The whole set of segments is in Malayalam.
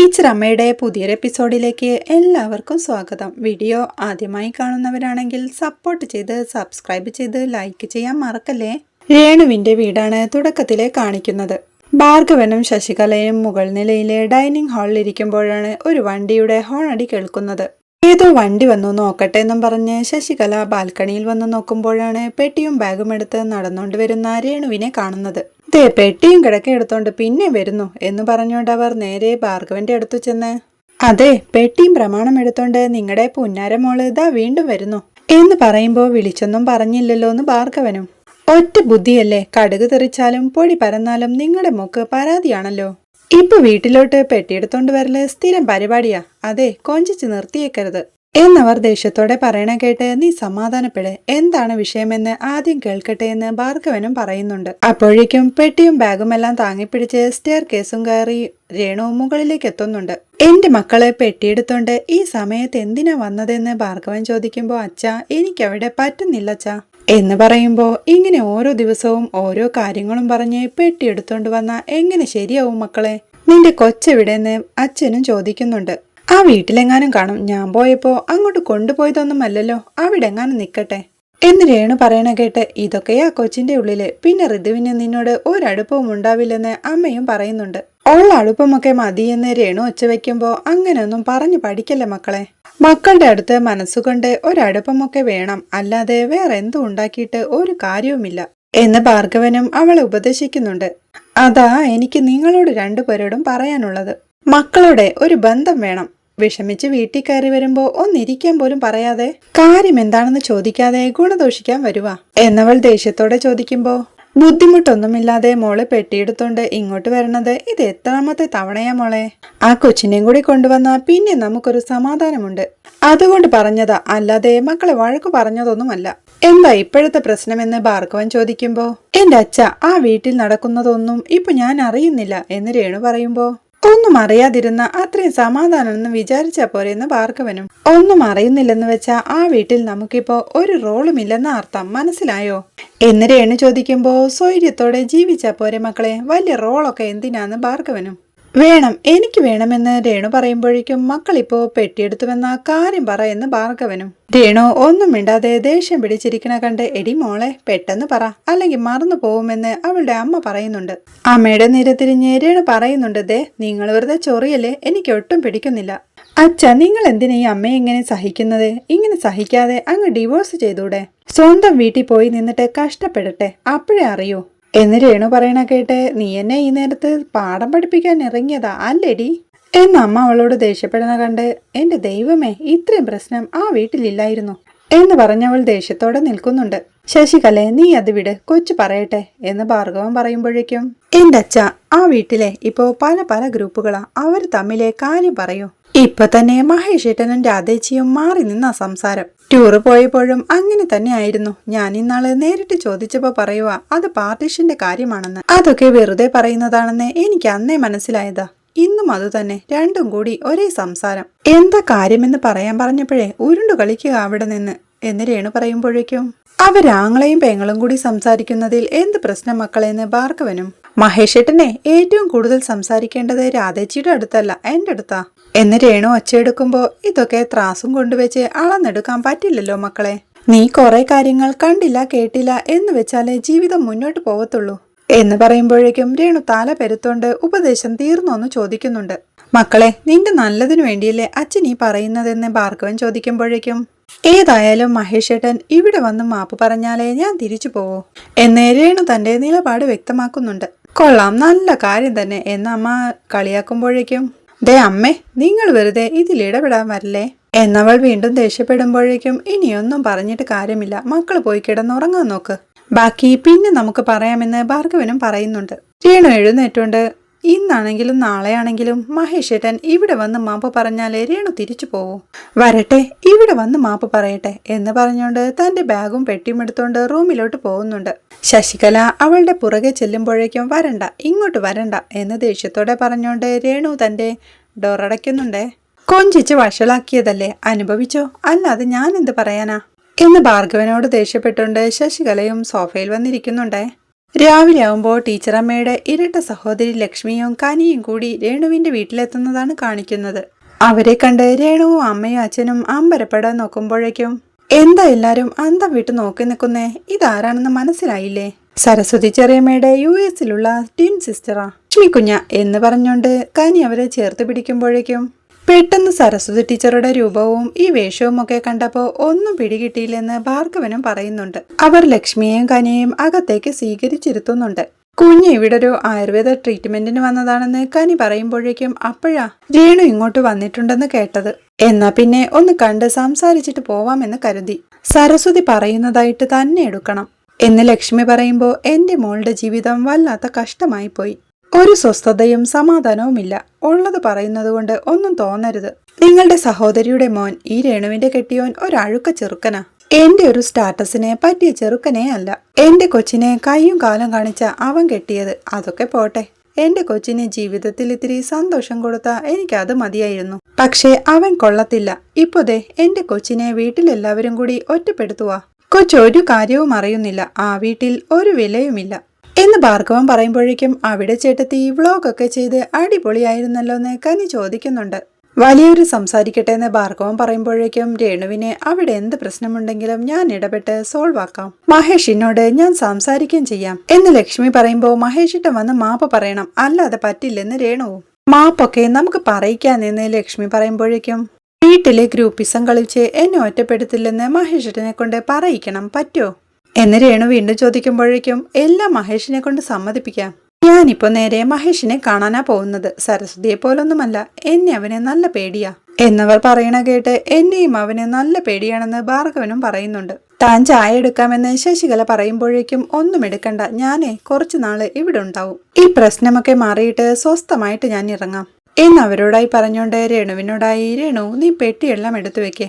ടീച്ചർ അമ്മയുടെ പുതിയൊരു എപ്പിസോഡിലേക്ക് എല്ലാവർക്കും സ്വാഗതം. വീഡിയോ ആദ്യമായി കാണുന്നവരാണെങ്കിൽ സപ്പോർട്ട് ചെയ്ത് സബ്സ്ക്രൈബ് ചെയ്ത് ലൈക്ക് ചെയ്യാൻ മറക്കല്ലേ? രേണുവിന്റെ വീടാണ് തുടക്കത്തിലെ കാണിക്കുന്നത്. ഭാർഗവനും ശശികലയും മുകൾ നിലയിലെ ഡൈനിങ് ഹാളിൽ ഇരിക്കുമ്പോഴാണ് ഒരു വണ്ടിയുടെ ഹോണടി കേൾക്കുന്നത്. ഏതോ വണ്ടി വന്നു നോക്കട്ടെ എന്നും പറഞ്ഞ് ശശികല ബാൽക്കണിയിൽ വന്ന് നോക്കുമ്പോഴാണ് പെട്ടിയും ബാഗും എടുത്ത് നടന്നുകൊണ്ട് വരുന്ന രേണുവിനെ കാണുന്നത്. ദേ പെട്ടിയും കിടക്കെ എടുത്തോണ്ട് പിന്നെ വരുന്നു എന്ന് പറഞ്ഞുകൊണ്ട് അവർ നേരെ ഭാർഗവന്റെ അടുത്തു ചെന്ന് അതെ പെട്ടിയും പ്രമാണം എടുത്തോണ്ട് നിങ്ങളുടെ പുന്നാര മോൾ ഇതാ വീണ്ടും വരുന്നു എന്ന് പറയുമ്പോൾ വിളിച്ചൊന്നും പറഞ്ഞില്ലല്ലോ എന്ന് ഭാർഗവനും. ഒറ്റ ബുദ്ധിയല്ലേ കടുക് തെറിച്ചാലും പൊടി പരന്നാലും നിങ്ങളുടെ മോക്ക് പരാതിയാണല്ലോ. ഇപ്പൊ വീട്ടിലോട്ട് പെട്ടിയെടുത്തോണ്ട് വരൽ സ്ഥിരം പരിപാടിയാ. അതെ കൊഞ്ചിച്ച് നിർത്തിയേക്കരുത്. എന്നവർ ദേഷ്യത്തോടെ പറയണ കേട്ട് നീ സമാധാനപ്പെട്. എന്താണ് വിഷയമെന്ന് ആദ്യം കേൾക്കട്ടെ എന്ന് ഭാർഗവനും പറയുന്നുണ്ട്. അപ്പോഴേക്കും പെട്ടിയും ബാഗും എല്ലാം താങ്ങിപ്പിടിച്ച് സ്റ്റെയർ കേസും കയറി രേണു മുകളിലേക്ക് എത്തുന്നുണ്ട്. എന്റെ മക്കളെ പെട്ടിയെടുത്തോണ്ട് ഈ സമയത്ത് എന്തിനാ വന്നതെന്ന് ഭാർഗവൻ ചോദിക്കുമ്പോ അച്ഛാ എനിക്കവിടെ പറ്റുന്നില്ല അച്ഛാ. എന്ന് പറയുമ്പോ ഇങ്ങനെ ഓരോ ദിവസവും ഓരോ കാര്യങ്ങളും പറഞ്ഞ് പെട്ടിയെടുത്തോണ്ട് വന്ന എങ്ങനെ ശരിയാവും മക്കളെ? നിന്റെ കൊച്ചെവിടെന്ന് അച്ഛനും ചോദിക്കുന്നുണ്ട്. ആ വീട്ടിലെങ്ങാനും കാണും. ഞാൻ പോയപ്പോ അങ്ങോട്ട് കൊണ്ടുപോയതൊന്നും അല്ലല്ലോ അവിടെ എങ്ങാനും നിക്കട്ടെ. എന്ന് രേണു പറയണ കേട്ട് ഇതൊക്കെയാ കൊച്ചിന്റെ ഉള്ളിൽ. പിന്നെ ഋതുവിന് നിന്നോട് ഒരടുപ്പവും ഉണ്ടാവില്ലെന്ന് അമ്മയും പറയുന്നുണ്ട്. ഉള്ള അടുപ്പമൊക്കെ മതിയെന്ന് രേണു ഒച്ച വെക്കുമ്പോ അങ്ങനെയൊന്നും പറഞ്ഞു പഠിക്കല്ലേ മക്കളെ? മക്കളുടെ അടുത്ത് മനസ്സുകൊണ്ട് ഒരടുപ്പമൊക്കെ വേണം. അല്ലാതെ വേറെ എന്തും ഉണ്ടാക്കിയിട്ട് ഒരു കാര്യവുമില്ല. എന്ന് ഭാർഗവനും അവളെ ഉപദേശിക്കുന്നുണ്ട്. അതാ എനിക്ക് നിങ്ങളോട് രണ്ടുപേരോടും പറയാനുള്ളത്. മക്കളുടെ ഒരു ബന്ധം വേണം. വിഷമിച്ച് വീട്ടിൽ കയറി വരുമ്പോ ഒന്നിരിക്കാൻ പോലും പറയാതെ കാര്യം എന്താണെന്ന് ചോദിക്കാതെ ഗുണദോഷിക്കാൻ വരുവാ. എന്നവൾ ദേഷ്യത്തോടെ ചോദിക്കുമ്പോ ബുദ്ധിമുട്ടൊന്നുമില്ലാതെ മോളെ പെട്ടിയെടുത്തോണ്ട് ഇങ്ങോട്ട് വരണത് ഇത് എത്രാമത്തെ തവണയാ മോളെ? ആ കൊച്ചിനെയും കൂടി കൊണ്ടുവന്നാ പിന്നെ നമുക്കൊരു സമാധാനമുണ്ട്. അതുകൊണ്ട് പറഞ്ഞതാ അല്ലാതെ മക്കളെ വഴക്കു പറഞ്ഞതൊന്നുമല്ല. എന്താ ഇപ്പോഴത്തെ പ്രശ്നമെന്ന് ഭാർഗവൻ ചോദിക്കുമ്പോ എന്റെ അച്ഛ ആ വീട്ടിൽ നടക്കുന്നതൊന്നും ഇപ്പൊ ഞാൻ അറിയുന്നില്ല എന്ന് രേണു പറയുമ്പോ ഒന്നും അറിയാതിരുന്ന അത്രയും സമാധാനമെന്ന് വിചാരിച്ചാ പോരെയെന്ന് ഭാർഗവനും. ഒന്നും അറിയുന്നില്ലെന്ന് വെച്ചാ ആ വീട്ടിൽ നമുക്കിപ്പോ ഒരു റോളും ഇല്ലെന്ന അർത്ഥം മനസ്സിലായോ? എന്ന് ചോദിക്കുമ്പോ സ്വൈര്യത്തോടെ ജീവിച്ചാ പോരെ മക്കളെ. വലിയ റോളൊക്കെ എന്തിനാന്ന് ഭാർഗവനും. വേണം എനിക്ക് വേണമെന്ന് രേണു പറയുമ്പോഴേക്കും മക്കളിപ്പോ പെട്ടിയെടുത്തുവെന്ന കാര്യം പറ എന്ന് ഭാർഗവനും. രേണു ഒന്നും മിണ്ടാതെ ദേഷ്യം പിടിച്ചിരിക്കണ കണ്ട് എടി മോളെ പെട്ടെന്ന് പറ അല്ലെങ്കിൽ മറന്നു പോകുമെന്ന് അവളുടെ അമ്മ പറയുന്നുണ്ട്. അമ്മയുടെ നിരത്തിരിഞ്ഞ് രേണു പറയുന്നുണ്ട് ദേ നിങ്ങൾ വെറുതെ ചൊറിയല്ലേ എനിക്ക് ഒട്ടും പിടിക്കുന്നില്ല. അച്ഛ നിങ്ങൾ എന്തിനാ ഈ അമ്മയെ ഇങ്ങനെ സഹിക്കുന്നത്? ഇങ്ങനെ സഹിക്കാതെ അങ്ങ് ഡിവോഴ്സ് ചെയ്തൂടെ? സ്വന്തം വീട്ടിൽ പോയി നിന്നിട്ട് കഷ്ടപ്പെടട്ടെ അപ്പോഴേ അറിയൂ. എന്ന് രേണു പറയണ കേട്ട് നീ എന്നെ ഈ നേരത്ത് പാഠം പഠിപ്പിക്കാൻ ഇറങ്ങിയതാ അല്ലേടി? എന്ന് അമ്മ അവളോട് ദേഷ്യപ്പെടുന്ന കണ്ട് എന്റെ ദൈവമേ ഇത്രയും പ്രശ്നം ആ വീട്ടിലില്ലായിരുന്നു എന്ന് പറഞ്ഞവൾ ദേഷ്യത്തോടെ നിൽക്കുന്നുണ്ട്. ശശികലെ നീ അത് വിട് കൊച്ചു പറയട്ടെ എന്ന് ഭാർഗവൻ പറയുമ്പോഴേക്കും എന്റെ അച്ഛ ആ വീട്ടിലെ ഇപ്പോ പല പല ഗ്രൂപ്പുകളാ അവർ തമ്മിലെ കാര്യം പറയൂ. ഇപ്പൊ തന്നെ മഹേഷ് ഏട്ടനും രാധേച്ചിയും മാറി നിന്ന സംസാരം. ടൂറ് പോയപ്പോഴും അങ്ങനെ തന്നെയായിരുന്നു. ഞാൻ ഇന്നാൾ നേരിട്ട് ചോദിച്ചപ്പോ പറയുക അത് പാർട്ടീഷന്റെ കാര്യമാണെന്ന്. അതൊക്കെ വെറുതെ പറയുന്നതാണെന്ന് എനിക്ക് അന്നേ മനസ്സിലായതാ. ഇന്നും അത് തന്നെ രണ്ടും കൂടി ഒരേ സംസാരം. എന്താ കാര്യമെന്ന് പറയാൻ പറഞ്ഞപ്പോഴേ ഉരുണ്ടു കളിക്കുക അവിടെ നിന്ന് എന്ന് രേണു പറയുമ്പോഴേക്കും. അവരാങ്ങളെയും പെങ്ങളും കൂടി സംസാരിക്കുന്നതിൽ എന്ത് പ്രശ്നം മക്കളെന്ന് ഭാർഗവനും? മഹേഷേട്ടനെ ഏറ്റവും കൂടുതൽ സംസാരിക്കേണ്ടത് രാധേച്ചിയുടെ അടുത്തല്ല എന്റെ അടുത്താ. എന്ന് രേണു ഒച്ചയെടുക്കുമ്പോ ഇതൊക്കെ ത്രാസും കൊണ്ടുവച്ച് അളന്നെടുക്കാൻ പറ്റില്ലല്ലോ മക്കളെ. നീ കുറെ കാര്യങ്ങൾ കണ്ടില്ല കേട്ടില്ല എന്ന് വെച്ചാലേ ജീവിതം മുന്നോട്ട് പോവത്തുള്ളൂ. എന്ന് പറയുമ്പോഴേക്കും രേണു താല പെരുത്തോണ്ട് ഉപദേശം തീർന്നോന്ന് ചോദിക്കുന്നുണ്ട്. മക്കളെ നിന്റെ നല്ലതിനു വേണ്ടിയല്ലേ അച്ഛൻ ഈ പറയുന്നതെന്ന് ഭാർഗവൻ ചോദിക്കുമ്പോഴേക്കും ഏതായാലും മഹേഷേട്ടൻ ഇവിടെ വന്ന് മാപ്പ് പറഞ്ഞാലേ ഞാൻ തിരിച്ചു പോവൂ എന്ന് രേണു തന്റെ നിലപാട് വ്യക്തമാക്കുന്നുണ്ട്. കൊള്ളാം നല്ല കാര്യം തന്നെ എന്ന് അമ്മ കളിയാക്കുമ്പോഴേക്കും ദേ അമ്മേ നിങ്ങൾ വെറുതെ ഇതിൽ ഇടപെടാൻ വരല്ലേ? എന്നവൾ വീണ്ടും ദേഷ്യപ്പെടുമ്പോഴേക്കും ഇനിയൊന്നും പറഞ്ഞിട്ട് കാര്യമില്ല. മക്കൾ പോയി കിടന്നുറങ്ങാൻ നോക്ക്. ബാക്കി പിന്നെ നമുക്ക് പറയാമെന്ന് ഭാർഗവനും പറയുന്നുണ്ട്. രേണു എഴുന്നേറ്റുണ്ട് ഇന്നാണെങ്കിലും നാളെയാണെങ്കിലും മഹേഷേട്ടൻ ഇവിടെ വന്ന് മാപ്പ് പറഞ്ഞാലേ രേണു തിരിച്ചു പോവും. വരട്ടെ ഇവിടെ വന്ന് മാപ്പ് പറയട്ടെ എന്ന് പറഞ്ഞുകൊണ്ട് തന്റെ ബാഗും പെട്ടിയും എടുത്തുകൊണ്ട് റൂമിലോട്ട് പോകുന്നുണ്ട്. ശശികല അവളുടെ പുറകെ ചെല്ലുമ്പോഴേക്കും വരണ്ട ഇങ്ങോട്ട് വരണ്ട എന്ന് ദേഷ്യത്തോടെ പറഞ്ഞുകൊണ്ട് രേണു തന്റെ ഡോർ അടയ്ക്കുന്നുണ്ടേ കൊഞ്ചിച്ച് വഷളാക്കിയതല്ലേ? അനുഭവിച്ചോ? അല്ലാതെ ഞാൻ എന്ത് പറയാനാ? എന്ന് ഭാർഗവനോട് ദേഷ്യപ്പെട്ടുകൊണ്ട് ശശികലയും സോഫയിൽ വന്നിരിക്കുന്നുണ്ടേ. രാവിലെ ആവുമ്പോൾ ടീച്ചറമ്മയുടെ ഇരട്ട സഹോദരി ലക്ഷ്മിയും കനിയും കൂടി രേണുവിന്റെ വീട്ടിലെത്തുന്നതാണ് കാണിക്കുന്നത്. അവരെ കണ്ട് രേണുവും അമ്മയും അച്ഛനും അമ്പരപ്പെടാൻ നോക്കുമ്പോഴേക്കും എന്താ എല്ലാരും അന്തം വിട്ട് നോക്കി നിൽക്കുന്നേ ഇതാരാണെന്ന് മനസ്സിലായില്ലേ? സരസ്വതി ചെറിയമ്മയുടെ യു എസിലുള്ള ട്വിൻ സിസ്റ്ററാ. ലക്ഷ്മി കുഞ്ഞ എന്ന് പറഞ്ഞുകൊണ്ട് കനി അവരെ ചേർത്ത് പിടിക്കുമ്പോഴേക്കും പെട്ടെന്ന് സരസ്വതി ടീച്ചറുടെ രൂപവും ഈ വേഷവും ഒക്കെ കണ്ടപ്പോ ഒന്നും പിടികിട്ടിയില്ലെന്ന് ഭാർഗവനും പറയുന്നുണ്ട്. അവർ ലക്ഷ്മിയെയും കനിയെയും അകത്തേക്ക് സ്വീകരിച്ചിരുത്തുന്നുണ്ട്. കുഞ്ഞ് ഇവിടെ ഒരു ആയുർവേദ ട്രീറ്റ്മെന്റിന് വന്നതാണെന്ന് കനി പറയുമ്പോഴേക്കും അപ്പോഴാ രേണു ഇങ്ങോട്ട് വന്നിട്ടുണ്ടെന്ന് കേട്ടത്. എന്നാ പിന്നെ ഒന്ന് കണ്ട് സംസാരിച്ചിട്ട് പോവാമെന്ന് കരുതി. സരസ്വതി പറയുന്നതായിട്ട് തന്നെ എടുക്കണം. എന്ന് ലക്ഷ്മി പറയുമ്പോൾ എന്റെ മോളുടെ ജീവിതം വല്ലാത്ത കഷ്ടമായി പോയി ഒരു സ്വസ്ഥതയും സമാധാനവുമില്ല. ഉള്ളത് പറയുന്നത് കൊണ്ട് ഒന്നും തോന്നരുത്. നിങ്ങളുടെ സഹോദരിയുടെ മോൻ ഈ രേണുവിന്റെ കെട്ടിയോൻ ഒരഴുക്ക ചെറുക്കനാ. എന്റെ ഒരു സ്റ്റാറ്റസിനെ പറ്റിയ ചെറുക്കനേ അല്ല. എന്റെ കൊച്ചിനെ കൈയും കാലം കാണിച്ച അവൻ കെട്ടിയത്. അതൊക്കെ പോട്ടെ. എന്റെ കൊച്ചിന് ജീവിതത്തിൽ ഇത്തിരി സന്തോഷം കൊടുത്ത എനിക്കത് മതിയായിരുന്നു. പക്ഷേ അവൻ കൊള്ളത്തില്ല. ഇപ്പോതേ എന്റെ കൊച്ചിനെ വീട്ടിലെല്ലാവരും കൂടി ഒറ്റപ്പെടുത്തുക കൊച്ചൊരു കാര്യവും അറിയുന്നില്ല. ആ വീട്ടിൽ ഒരു വിലയുമില്ല. എന്ന് ഭാർഗവൻ പറയുമ്പോഴേക്കും അവിടെ ചേട്ടത്തി വ്ളോഗൊക്കെ ചെയ്ത് അടിപൊളിയായിരുന്നല്ലോ എന്ന് കനി ചോദിക്കുന്നുണ്ട്. വലിയൊരു സംസാരിക്കട്ടെ എന്ന് ഭാർഗവൻ പറയുമ്പോഴേക്കും രേണുവിനെ അവിടെ എന്ത് പ്രശ്നമുണ്ടെങ്കിലും ഞാൻ ഇടപെട്ട് സോൾവ് ആക്കാം. മഹേഷിനോട് ഞാൻ സംസാരിക്കുകയും ചെയ്യാം എന്ന് ലക്ഷ്മി പറയുമ്പോൾ മഹേഷിട്ട് വന്ന് മാപ്പ് പറയണം. അല്ലാതെ പറ്റില്ലെന്ന് രേണുവും മാപ്പൊക്കെ നമുക്ക് പറയിക്കാന്നെന്ന് ലക്ഷ്മി പറയുമ്പോഴേക്കും വീട്ടിലെ ഗ്രൂപ്പിസം കളിച്ച് എന്നെ ഒറ്റപ്പെടുത്തില്ലെന്ന് മഹേഷിനെ കൊണ്ട് പറയിക്കണം. പറ്റോ? എന്ന് രേണു വീണ്ടും ചോദിക്കുമ്പോഴേക്കും എല്ലാം മഹേഷിനെ കൊണ്ട് സമ്മതിപ്പിക്കാം. ഞാനിപ്പോ നേരെ മഹേഷിനെ കാണാനാ പോകുന്നത്. സരസ്വതിയെ പോലൊന്നുമല്ല എന്നെ അവനെ നല്ല പേടിയാ. എന്നവർ പറയണ കേട്ട് എന്നെയും അവന് നല്ല പേടിയാണെന്ന് ഭാർഗവനും പറയുന്നുണ്ട്. താൻ ചായ എടുക്കാമെന്ന് ശശികല പറയുമ്പോഴേക്കും ഒന്നും എടുക്കണ്ട. ഞാനേ കുറച്ചു നാൾ ഇവിടെ ഉണ്ടാവും. ഈ പ്രശ്നമൊക്കെ മാറിയിട്ട് സ്വസ്ഥമായിട്ട് ഞാൻ ഇറങ്ങാം. എന്ന് അവരോടായി പറഞ്ഞുകൊണ്ട് രേണുവിനോടായി രേണു നീ പെട്ടിയെല്ലാം എടുത്തു വെക്കേ.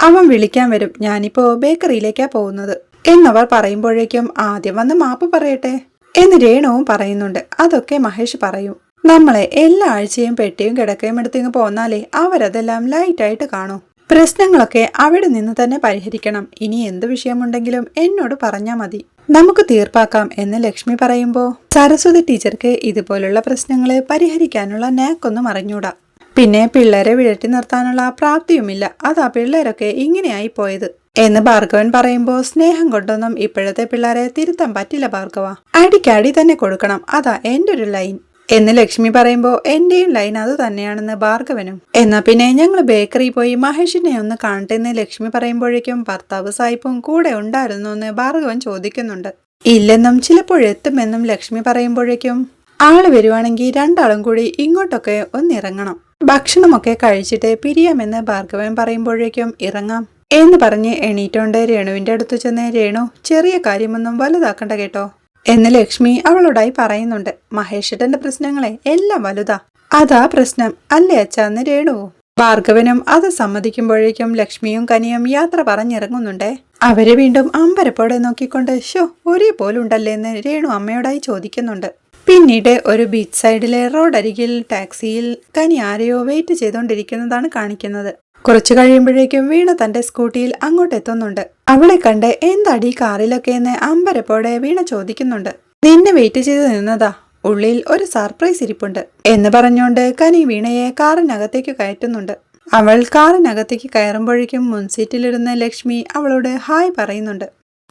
അവൻ വിളിക്കാൻ വരും. ഞാനിപ്പോ ബേക്കറിയിലേക്കാ പോകുന്നത്. എന്നവർ പറയുമ്പോഴേക്കും ആദ്യം വന്ന് മാപ്പ് പറയട്ടെ എന്ന് രേണുവും പറയുന്നുണ്ട്. അതൊക്കെ മഹേഷ് പറയും. നമ്മളെ എല്ലാ ആഴ്ചയും പെട്ടിയും കിടക്കയും എടുത്തിങ്ങ് പോന്നാലേ അവരതെല്ലാം ലൈറ്റായിട്ട് കാണൂ. പ്രശ്നങ്ങളൊക്കെ അവിടെ നിന്ന് തന്നെ പരിഹരിക്കണം. ഇനി എന്ത് വിഷയമുണ്ടെങ്കിലും എന്നോട് പറഞ്ഞാൽ മതി. നമുക്ക് തീർപ്പാക്കാം എന്ന് ലക്ഷ്മി പറയുമ്പോൾ സരസ്വതി ടീച്ചർക്ക് ഇതുപോലുള്ള പ്രശ്നങ്ങളെ പരിഹരിക്കാനുള്ള നാക്കൊന്നും അറിഞ്ഞൂടാ. പിന്നെ പിള്ളേരെ വിഴറ്റി നിർത്താനുള്ള പ്രാപ്തിയുമില്ല. അതാ പിള്ളേരൊക്കെ ഇങ്ങനെയായി പോയത്. എന്ന് ഭാർഗവൻ പറയുമ്പോൾ സ്നേഹം കൊണ്ടൊന്നും ഇപ്പോഴത്തെ പിള്ളേരെ തിരുത്താൻ പറ്റില്ല ഭാർഗവ. അടിക്കടി തന്നെ കൊടുക്കണം അതാ എന്റെ ഒരു ലൈൻ എന്ന് ലക്ഷ്മി പറയുമ്പോൾ എന്റെയും ലൈൻ അത് തന്നെയാണെന്ന് ഭാർഗവനും. എന്നാ പിന്നെ ഞങ്ങൾ ബേക്കറി പോയി മഹേഷിനെ ഒന്ന് കാണട്ടെ എന്ന് ലക്ഷ്മി പറയുമ്പോഴേക്കും ഭർത്താവ് സായിപ്പും കൂടെ ഉണ്ടായിരുന്നു എന്ന് ഭാർഗവൻ ചോദിക്കുന്നുണ്ട്. ഇല്ലെന്നും ചിലപ്പോഴെത്തുമെന്നും ലക്ഷ്മി പറയുമ്പോഴേക്കും ആൾ വരുവാണെങ്കിൽ രണ്ടാളും കൂടി ഇങ്ങോട്ടൊക്കെ ഒന്നിറങ്ങണം. ഭക്ഷണമൊക്കെ കഴിച്ചിട്ട് പിരിയാമെന്ന് ഭാർഗവൻ പറയുമ്പോഴേക്കും ഇറങ്ങാം. എന്ന് പറഞ്ഞ് എണീറ്റോണ്ട് രേണുവിന്റെ അടുത്ത് ചെന്ന് രേണു ചെറിയ കാര്യമൊന്നും വലുതാക്കണ്ട കേട്ടോ. എന്ന് ലക്ഷ്മി അവളോടായി പറയുന്നുണ്ട്. മഹേഷ്ടന്റെ പ്രശ്നങ്ങളെ എല്ലാം വലുതാ. അതാ പ്രശ്നം. അല്ലേ അച്ഛന്ന് രേണുവോ ഭാർഗവനും അത് സമ്മതിക്കുമ്പോഴേക്കും ലക്ഷ്മിയും കനിയും യാത്ര പറഞ്ഞിറങ്ങുന്നുണ്ടേ. അവരെ വീണ്ടും അമ്പരപ്പോടെ നോക്കിക്കൊണ്ട് ഷോ ഒരേപോലുണ്ടല്ലേ എന്ന് രേണു അമ്മയോടായി ചോദിക്കുന്നുണ്ട്. പിന്നീട് ഒരു ബീച്ച് സൈഡിലെ റോഡരികിൽ ടാക്സിയിൽ കനി ആരെയോ വെയിറ്റ് ചെയ്തുകൊണ്ടിരിക്കുന്നതാണ് കാണിക്കുന്നത്. കുറച്ചു കഴിയുമ്പോഴേക്കും വീണ തന്റെ സ്കൂട്ടിയിൽ അങ്ങോട്ട് എത്തുന്നുണ്ട് അവളെ കണ്ട് എന്താടി കാറിലൊക്കെ എന്ന് അമ്പരപ്പോടെ വീണ ചോദിക്കുന്നുണ്ട്. നിന്നെ വെയിറ്റ് ചെയ്ത് നിന്നതാ. ഉള്ളിൽ ഒരു സർപ്രൈസ് ഇരിപ്പുണ്ട് എന്ന് പറഞ്ഞുകൊണ്ട് കനി വീണയെ കാറിനകത്തേക്ക് കയറ്റുന്നുണ്ട്. അവൾ കാറിനകത്തേക്ക് കയറുമ്പോഴേക്കും മുൻസീറ്റിലിരുന്ന ലക്ഷ്മി അവളോട് ഹായ് പറയുന്നുണ്ട്.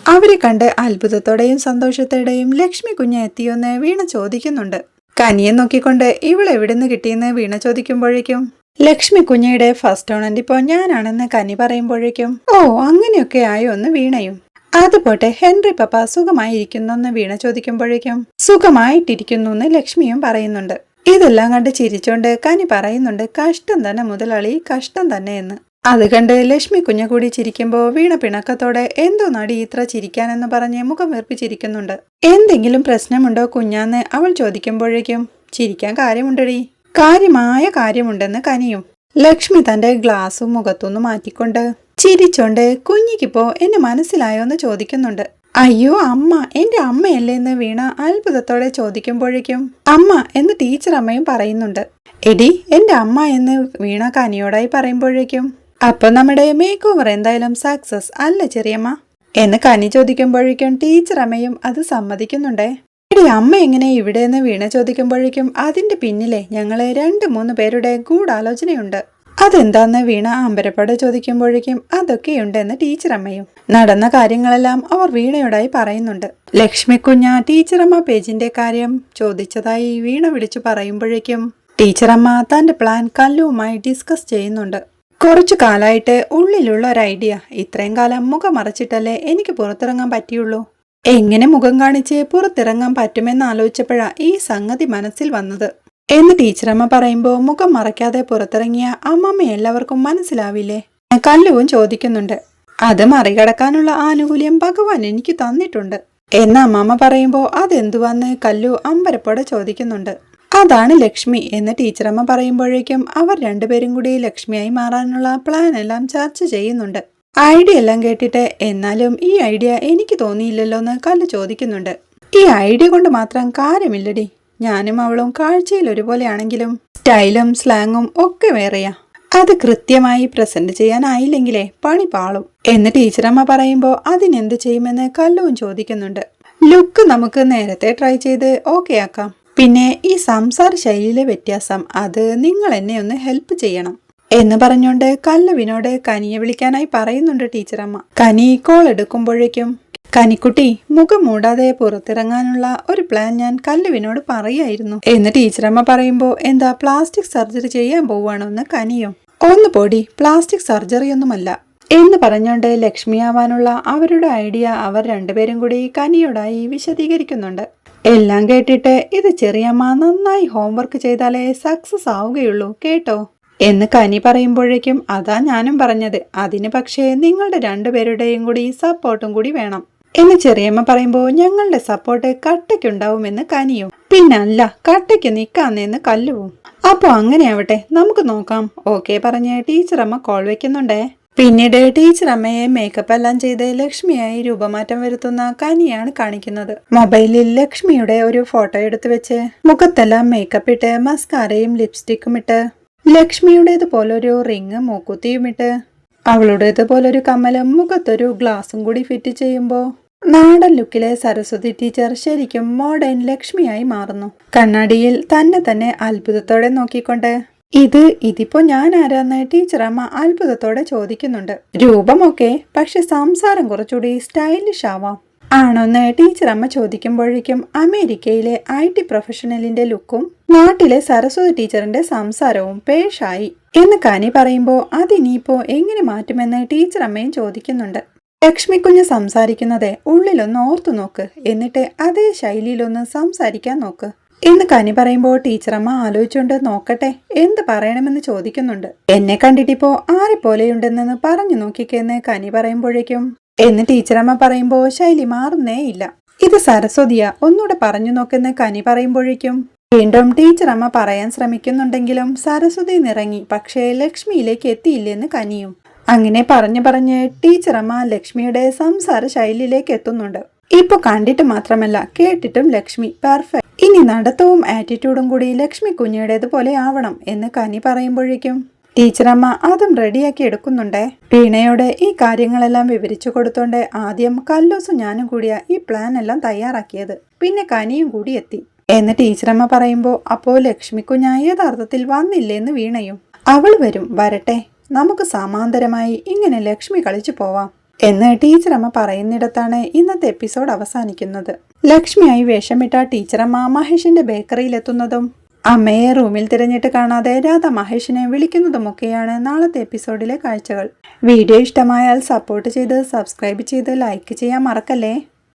അവരെ കണ്ട് അത്ഭുതത്തോടെയും സന്തോഷത്തോടെയും ലക്ഷ്മി കുഞ്ഞ് എത്തിയോന്ന് വീണ ചോദിക്കുന്നുണ്ട്. കനിയെ നോക്കിക്കൊണ്ട് ഇവൾ ഇവളെവിടുന്ന് കിട്ടിയെന്ന്? വീണ ചോദിക്കുമ്പോഴേക്കും ലക്ഷ്മി കുഞ്ഞിയുടെ ഫസ്റ്റ് ഓണന്റ് ഇപ്പോൾ ഞാനാണെന്ന് കനി പറയുമ്പോഴേക്കും ഓ അങ്ങനെയൊക്കെ ആയോ? ഒന്ന് വീണയും. അതുപോട്ടെ ഹെൻറി പപ്പ സുഖമായിരിക്കുന്നെന്ന് വീണ ചോദിക്കുമ്പോഴേക്കും സുഖമായിട്ടിരിക്കുന്നു എന്ന് ലക്ഷ്മിയും പറയുന്നുണ്ട്. ഇതെല്ലാം കണ്ട് ചിരിച്ചോണ്ട് കനി പറയുന്നുണ്ട് കഷ്ടം തന്നെ മുതലാളി കഷ്ടം തന്നെ എന്ന്. അത് കണ്ട് ലക്ഷ്മി കുഞ്ഞു കൂടി ചിരിക്കുമ്പോൾ വീണ പിണക്കത്തോടെ എന്തോ നടി ഇത്ര ചിരിക്കാനെന്ന് പറഞ്ഞ് മുഖം വീർപ്പിച്ചിരിക്കുന്നുണ്ട് എന്തെങ്കിലും പ്രശ്നമുണ്ടോ കുഞ്ഞാന്ന്? അവൾ ചോദിക്കുമ്പോഴേക്കും ചിരിക്കാൻ കാര്യമുണ്ടടി. കാര്യമായ കാര്യമുണ്ടെന്ന് കനിയും. ലക്ഷ്മി തന്റെ ഗ്ലാസും മുഖത്തുനിന്ന് മാറ്റിക്കൊണ്ട് ചിരിച്ചോണ്ട് കുഞ്ഞിക്കിപ്പോ എന്നെ മനസ്സിലായോ എന്ന് ചോദിക്കുന്നുണ്ട്. അയ്യോ അമ്മ എന്റെ അമ്മയല്ലേ എന്ന് വീണ അത്ഭുതത്തോടെ ചോദിക്കുമ്പോഴേക്കും അമ്മ എന്ന് ടീച്ചർ അമ്മയും പറയുന്നുണ്ട്. എടി എന്റെ അമ്മ എന്ന് വീണ കനിയോടായി പറയുമ്പോഴേക്കും അപ്പൊ നമ്മുടെ മേക്ക് ഓവർ എന്തായാലും സക്സസ് അല്ല ചെറിയമ്മ? എന്ന് കനി ചോദിക്കുമ്പോഴേക്കും ടീച്ചർ അമ്മയും അത് സമ്മതിക്കുന്നുണ്ടേ. എടി അമ്മ എങ്ങനെ ഇവിടെ നിന്ന് വീണ ചോദിക്കുമ്പോഴേക്കും അതിന്റെ പിന്നിലെ ഞങ്ങളെ രണ്ട് മൂന്ന് പേരുടെ ഗൂഢാലോചനയുണ്ട്. അതെന്താന്ന് വീണ അമ്പരപ്പാട് ചോദിക്കുമ്പോഴേക്കും അതൊക്കെയുണ്ടെന്ന് ടീച്ചർ അമ്മയും നടന്ന കാര്യങ്ങളെല്ലാം അവർ വീണയോടായി പറയുന്നുണ്ട്. ലക്ഷ്മി കുഞ്ഞ ടീച്ചറമ്മ പേജിന്റെ കാര്യം ചോദിച്ചതായി വീണ വിളിച്ചു പറയുമ്പോഴേക്കും ടീച്ചറമ്മ തന്റെ പ്ലാൻ കല്ലുവുമായി ഡിസ്കസ് ചെയ്യുന്നുണ്ട്. കുറച്ചു കാലായിട്ട് ഉള്ളിലുള്ള ഒരു ഐഡിയ. ഇത്രയും കാലം മുഖം മറച്ചിട്ടല്ലേ എനിക്ക് പുറത്തിറങ്ങാൻ പറ്റിയുള്ളൂ. എങ്ങനെ മുഖം കാണിച്ച് പുറത്തിറങ്ങാൻ പറ്റുമെന്ന് ആലോചിച്ചപ്പോഴാ ഈ സംഗതി മനസ്സിൽ വന്നത്. എന്ന് ടീച്ചറമ്മ പറയുമ്പോൾ മുഖം മറയ്ക്കാതെ പുറത്തിറങ്ങിയ അമ്മമ്മ എല്ലാവർക്കും മനസ്സിലാവില്ലേ? കല്ലുവും ചോദിക്കുന്നുണ്ട്. അത് മറികടക്കാനുള്ള ആനുകൂല്യം ഭഗവാൻ എനിക്ക് തന്നിട്ടുണ്ട്. എന്ന് അമ്മമ്മ പറയുമ്പോൾ അതെന്തുവാന്ന് കല്ലു അമ്പരപ്പോടെ ചോദിക്കുന്നുണ്ട്. അതാണ് ലക്ഷ്മി എന്ന് ടീച്ചറമ്മ പറയുമ്പോഴേക്കും അവർ രണ്ടുപേരും കൂടി ലക്ഷ്മിയായി മാറാനുള്ള പ്ലാൻ എല്ലാം ചർച്ച ചെയ്യുന്നുണ്ട്. ഐഡിയ എല്ലാം കേട്ടിട്ട് എന്നാലും ഈ ഐഡിയ എനിക്ക് തോന്നിയില്ലല്ലോ എന്ന് കല്ല് ചോദിക്കുന്നുണ്ട്. ഈ ഐഡിയ കൊണ്ട് മാത്രം കാര്യമില്ലടി. ഞാനും അവളും കാഴ്ചയിൽ ഒരുപോലെയാണെങ്കിലും സ്റ്റൈലും സ്ലാങ്ങും ഒക്കെ വേറെയാ. അത് കൃത്യമായി പ്രസന്റ് ചെയ്യാനായില്ലെങ്കിലേ പണി പാളും. എന്ന് ടീച്ചറമ്മ പറയുമ്പോൾ അതിനെന്ത് ചെയ്യുമെന്ന് കല്ലുവും ചോദിക്കുന്നുണ്ട്. ലുക്ക് നമുക്ക് നേരത്തെ ട്രൈ ചെയ്ത് ഓക്കെ ആക്കാം പിന്നെ ഈ സംസാര ശൈലിയിലെ വ്യത്യാസം അത് നിങ്ങൾ എന്നെ ഒന്ന് ഹെൽപ്പ് ചെയ്യണം. എന്ന് പറഞ്ഞുകൊണ്ട് കല്ലുവിനോട് കനിയെ വിളിക്കാനായി പറയുന്നുണ്ട് ടീച്ചറമ്മ. കനി കോൾ എടുക്കുമ്പോഴേക്കും കനിക്കുട്ടി മുഖം മൂടാതെ പുറത്തിറങ്ങാനുള്ള ഒരു പ്ലാൻ ഞാൻ കല്ലുവിനോട് പറയായിരുന്നു എന്ന് ടീച്ചറമ്മ പറയുമ്പോൾ എന്താ പ്ലാസ്റ്റിക് സർജറി ചെയ്യാൻ പോവാണോ എന്ന് കനിയും. ഒന്ന് പൊടി പ്ലാസ്റ്റിക് സർജറി ഒന്നുമല്ല എന്ന് പറഞ്ഞുകൊണ്ട് ലക്ഷ്മിയാവാനുള്ള അവരുടെ ഐഡിയ അവർ രണ്ടുപേരും കൂടി കനിയോടായി വിശദീകരിക്കുന്നുണ്ട്. എല്ലാം കേട്ടിട്ട് ഇത് ചെറിയമ്മ നന്നായി ഹോംവർക്ക് ചെയ്താലേ സക്സസ് ആവുകയുള്ളൂ കേട്ടോ? എന്ന് കനി പറയുമ്പോഴേക്കും അതാ ഞാനും പറഞ്ഞത്. അതിന് പക്ഷേ നിങ്ങളുടെ രണ്ടുപേരുടെയും കൂടി സപ്പോർട്ടും കൂടി വേണം. എന്ന് ചെറിയമ്മ പറയുമ്പോൾ ഞങ്ങളുടെ സപ്പോർട്ട് കട്ടയ്ക്കുണ്ടാവുമെന്ന് കനിയും. പിന്നെ അല്ല കട്ടയ്ക്ക് നിൽക്കാന്നെന്ന് കല്ലുവും. അപ്പോൾ അങ്ങനെയാവട്ടെ നമുക്ക് നോക്കാം. ഓക്കെ പറഞ്ഞ് ടീച്ചറമ്മ കോൾ വെക്കുന്നുണ്ടേ. പിന്നീട് ടീച്ചർ അമ്മയെ മേക്കപ്പ് എല്ലാം ചെയ്ത് ലക്ഷ്മിയായി രൂപമാറ്റം വരുത്തുന്ന കനിയാണ് കാണിക്കുന്നത്. മൊബൈലിൽ ലക്ഷ്മിയുടെ ഒരു ഫോട്ടോ എടുത്തു വെച്ച് മുഖത്തെല്ലാം മേക്കപ്പ് ഇട്ട് മസ്കാരയും ലിപ്സ്റ്റിക്കും ഇട്ട് ലക്ഷ്മിയുടേതുപോലൊരു റിങ് മൂക്കുത്തിയുമിട്ട് അവളുടേതുപോലൊരു കമ്മലും മുഖത്തൊരു ഗ്ലാസും കൂടി ഫിറ്റ് ചെയ്യുമ്പോൾ നാടൻ ലുക്കിലെ സരസ്വതി ടീച്ചർ ശരിക്കും മോഡേൺ ലക്ഷ്മിയായി മാറുന്നു. കണ്ണാടിയിൽ തന്നെ തന്നെ അത്ഭുതത്തോടെ നോക്കിക്കൊണ്ട് ഇത് ഇതിപ്പോ ഞാൻ ആരാന്ന് ടീച്ചറമ്മ അത്ഭുതത്തോടെ ചോദിക്കുന്നുണ്ട്. രൂപമൊക്കെ പക്ഷെ സംസാരം കുറച്ചുകൂടി സ്റ്റൈലിഷ് ആവാം. ആണോന്ന് ടീച്ചർ അമ്മ ചോദിക്കുമ്പോഴേക്കും അമേരിക്കയിലെ ഐ ടി പ്രൊഫഷണലിന്റെ ലുക്കും നാട്ടിലെ സരസ്വതി ടീച്ചറിന്റെ സംസാരവും പേഷായി. എന്ന് കനി പറയുമ്പോൾ അതിനിപ്പോ എങ്ങനെ മാറ്റുമെന്ന് ടീച്ചർ അമ്മയും ചോദിക്കുന്നുണ്ട്. ലക്ഷ്മിക്കുഞ്ഞ് സംസാരിക്കുന്നതെ ഉള്ളിലൊന്ന് ഓർത്തു നോക്ക്. എന്നിട്ട് അതേ ശൈലിയിലൊന്ന് സംസാരിക്കാൻ നോക്ക്. എന്ന് കനി പറയുമ്പോൾ ടീച്ചറമ്മ ആലോചിച്ചുകൊണ്ട് നോക്കട്ടെ എന്ത് പറയണമെന്ന് ചോദിക്കുന്നുണ്ട്. എന്നെ കണ്ടിട്ടിപ്പോ ആരെ പോലെയുണ്ടെന്ന് പറഞ്ഞു നോക്കിക്കെന്ന് കനി പറയുമ്പോഴേക്കും എന്ന് ടീച്ചറമ്മ പറയുമ്പോൾ ശൈലി മാറുന്നേ ഇല്ല. ഇത് സരസ്വതിയ ഒന്നുകൂടെ പറഞ്ഞു നോക്കുന്ന കനി പറയുമ്പോഴേക്കും. വീണ്ടും ടീച്ചറമ്മ പറയാൻ ശ്രമിക്കുന്നുണ്ടെങ്കിലും സരസ്വതി നിറങ്ങി പക്ഷേ ലക്ഷ്മിയിലേക്ക് എത്തിയില്ലെന്ന് കനിയും. അങ്ങനെ പറഞ്ഞു പറഞ്ഞ് ടീച്ചറമ്മ ലക്ഷ്മിയുടെ സംസാര ശൈലിയിലേക്ക് എത്തുന്നുണ്ട്. ഇപ്പൊ കണ്ടിട്ട് മാത്രമല്ല കേട്ടിട്ടും ലക്ഷ്മി പെർഫെക്റ്റ് ഇനി നടത്തവും ആറ്റിറ്റ്യൂഡും കൂടി ലക്ഷ്മി കുഞ്ഞിയുടേതുപോലെ ആവണം എന്ന് കനി പറയുമ്പോഴേക്കും. ടീച്ചറമ്മ അതും റെഡിയാക്കി എടുക്കുന്നുണ്ടേ? വീണയോടെ ഈ കാര്യങ്ങളെല്ലാം വിവരിച്ചു കൊടുത്തോണ്ട് ആദ്യം കല്ലൂസും ഞാനും കൂടിയ ഈ പ്ലാൻ എല്ലാം തയ്യാറാക്കിയത്. പിന്നെ കനിയും കൂടി എത്തി. എന്ന് ടീച്ചറമ്മ പറയുമ്പോൾ അപ്പോൾ ലക്ഷ്മിക്കുഞ്ഞ യഥാർത്ഥത്തിൽ വന്നില്ലേന്ന് വീണയും. അവൾ വരും വരട്ടെ. നമുക്ക് സമാന്തരമായി ഇങ്ങനെ ലക്ഷ്മി കളിച്ചു പോവാം. എന്ന് ടീച്ചറമ്മ പറയുന്നിടത്താണ് ഇന്നത്തെ എപ്പിസോഡ് അവസാനിക്കുന്നത്. ലക്ഷ്മിയായി വേഷമിട്ട ടീച്ചറമ്മ മഹേഷിന്റെ ബേക്കറിയിലെത്തുന്നതും അമ്മയെ റൂമിൽ തിരഞ്ഞിട്ട് കാണാതെ രാധ മഹേഷിനെ വിളിക്കുന്നതുമൊക്കെയാണ് നാളത്തെ എപ്പിസോഡിലെ കാഴ്ചകൾ. വീഡിയോ ഇഷ്ടമായാൽ സപ്പോർട്ട് ചെയ്ത് സബ്സ്ക്രൈബ് ചെയ്ത് ലൈക്ക് ചെയ്യാൻ മറക്കല്ലേ?